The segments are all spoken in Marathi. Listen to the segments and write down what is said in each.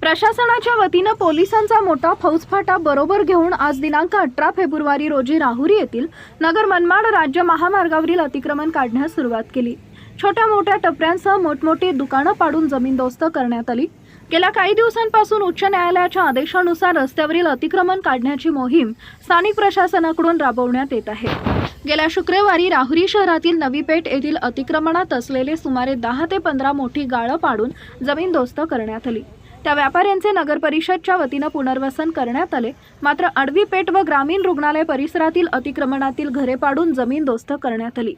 प्रशासनाच्या वतीनं पोलिसांचा मोठा फौजफाटा बरोबर घेऊन आज दिनांक अठरा फेब्रुवारी रोजी राहुरी येथील नगर मनमाड राज्य महामार्गावरील अतिक्रमण काढण्यास सुरुवात केली. छोट्या मोठ्या टपऱ्यांसह मोठमोठी दुकानं पाडून जमीनदोस्त करण्यात आली. गेल्या काही दिवसांपासून उच्च न्यायालयाच्या आदेशानुसार रस्त्यावरील अतिक्रमण काढण्याची मोहीम स्थानिक प्रशासनाकडून राबवण्यात येत आहे. गेल्या शुक्रवारी राहुरी शहरातील नवी पेठ येथील अतिक्रमणात असलेले सुमारे दहा ते पंधरा मोठी गाळं पाडून जमीनदोस्त करण्यात आली. त्या व्यापाऱ्यांचे नगर परिषदच्या वतीनं पुनर्वसन करण्यात आले. मात्र आडवी पेठ व ग्रामीण रुग्णालय परिसरातील अतिक्रमणातील घरे पाडून जमीनदोस्त करण्यात आली.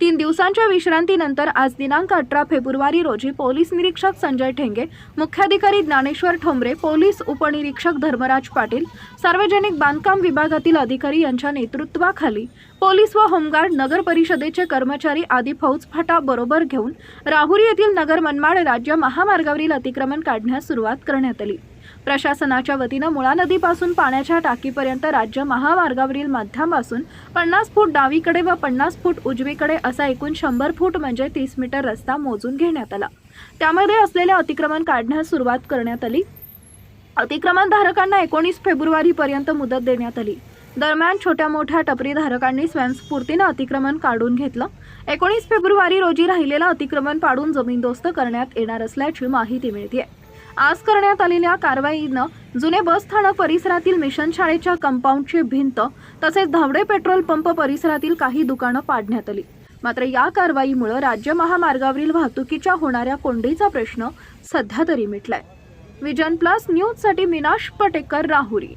तीन दिवसांच्या विश्रांतीनंतर आज दिनांक अठरा फेब्रुवारी रोजी पोलीस निरीक्षक संजय ठेंगे मुख्याधिकारी ज्ञानेश्वर ठोंबरे पोलीस उपनिरीक्षक धर्मराज पाटील सार्वजनिक बांधकाम विभागातील अधिकारी यांच्या नेतृत्वाखाली पोलीस व होमगार्ड नगर परिषदेचे कर्मचारी आदी फौजफाटा बरोबर घेऊन राहुरी येथील नगर मनमाड राज्य महामार्गावरील अतिक्रमण काढण्यास सुरुवात करण्यात आली. प्रशासनाच्या वतीनं मुळा नदीपासून पाण्याच्या टाकीपर्यंत राज्य महामार्गावरील मध्यापासून पन्नास फूट डावीकडे व पन्नास फूट उजवीकडे असा एकूण शंभर फूट म्हणजे तीस मीटर रस्ता मोजून घेण्यात आला. त्यामध्ये असलेले अतिक्रमण काढण्यास सुरुवात करण्यात आली. अतिक्रमणधारकांना एकोणीस फेब्रुवारीपर्यंत मुदत देण्यात आली. दरम्यान छोट्या मोठ्या टपरीधारकांनी स्वयंस्फूर्तीनं अतिक्रमण काढून घेतलं. एकोणीस फेब्रुवारी रोजी राहिलेलं अतिक्रमण पाडून जमीनदोस्त करण्यात येणार असल्याची माहिती मिळते आज करण्यात आलेल्या कारवाईनं जुने बस स्थानक परिसरातील मिशन शाळेच्या कंपाऊंडची भिंत तसेच धावडे पेट्रोल पंप परिसरातील काही दुकानं पाडण्यात आली. मात्र या कारवाईमुळे राज्य महामार्गावरील वाहतुकीच्या होणाऱ्या कोंडीचा प्रश्न सध्या तरी मिटलाय. विजन प्लस न्यूजसाठी मिनाश पटेकर राहुरी.